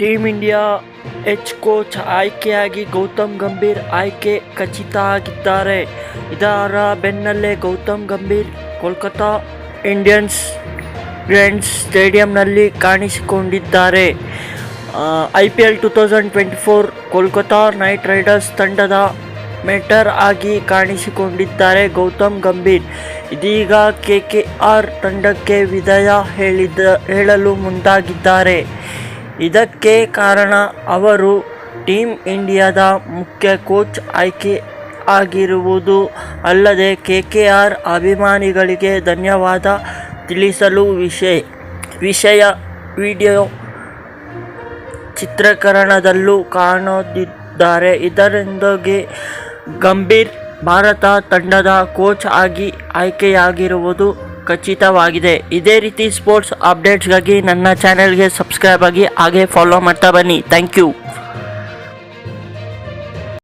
Team India H coach ಆಯ್ಕೆಯಾಗಿ ಗೌತಮ್ ಗಂಭೀರ್ ಆಯ್ಕೆ ಖಚಿತ ಆಗಿದ್ದಾರೆ ಇದರ ಬೆನ್ನಲ್ಲೇ ಗೌತಮ್ ಗಂಭೀರ್ ಕೋಲ್ಕತಾ ಇಂಡಿಯನ್ಸ್ ಗ್ರ್ಯಾಂಡ್ ಸ್ಟೇಡಿಯಂನಲ್ಲಿ ಕಾಣಿಸಿಕೊಂಡಿದ್ದಾರೆ. I P L two thousand twenty four Kolkata Knight Riders ತಂಡದ ಮೆಟರ್ ಆಗಿ ಕಾಣಿಸಿಕೊಂಡಿದ್ದಾರೆ ಗೌತಮ್ ಗಂಭೀರ್. ಇದೀಗ ಕೆ ಕೆ ಆರ್ ತಂಡಕ್ಕೆ ವಿದಾಯ ಹೇಳಿದ, ಹೇಳಲು ಮುಂದಾಗಿದ್ದಾರೆ. ಇದಕ್ಕೆ ಕಾರಣ ಅವರು ಟೀಮ್ ಇಂಡಿಯಾದ ಮುಖ್ಯ ಕೋಚ್ ಆಯ್ಕೆ ಆಗಿರುವುದು ಅಲ್ಲದೆ ಕೆ ಕೆ ಆರ್ ಅಭಿಮಾನಿಗಳಿಗೆ ಧನ್ಯವಾದ ತಿಳಿಸಲು ವಿಷಯ ವಿಷಯ ವಿಡಿಯೋ ಚಿತ್ರೀಕರಣದಲ್ಲೂ ಕಾಣುತ್ತಿದ್ದಾರೆ ಇದರಿಂದಾಗಿ ಗಂಭೀರ್ ಭಾರತ ತಂಡದ ಕೋಚ್ ಆಗಿ ಆಯ್ಕೆಯಾಗಿರುವುದು ಖಚಿತವಾಗಿದೆ. ಇದೇ ರೀತಿ ಸ್ಪೋರ್ಟ್ಸ್ ಅಪ್ಡೇಟ್ಸ್ಗಾಗಿ ನನ್ನ ಚಾನೆಲ್ಗೆ ಸಬ್ಸ್ಕ್ರೈಬ್ ಆಗಿ ಹಾಗೆ ಫಾಲೋ ಮಾಡ್ತಾ ಬನ್ನಿ. Thank you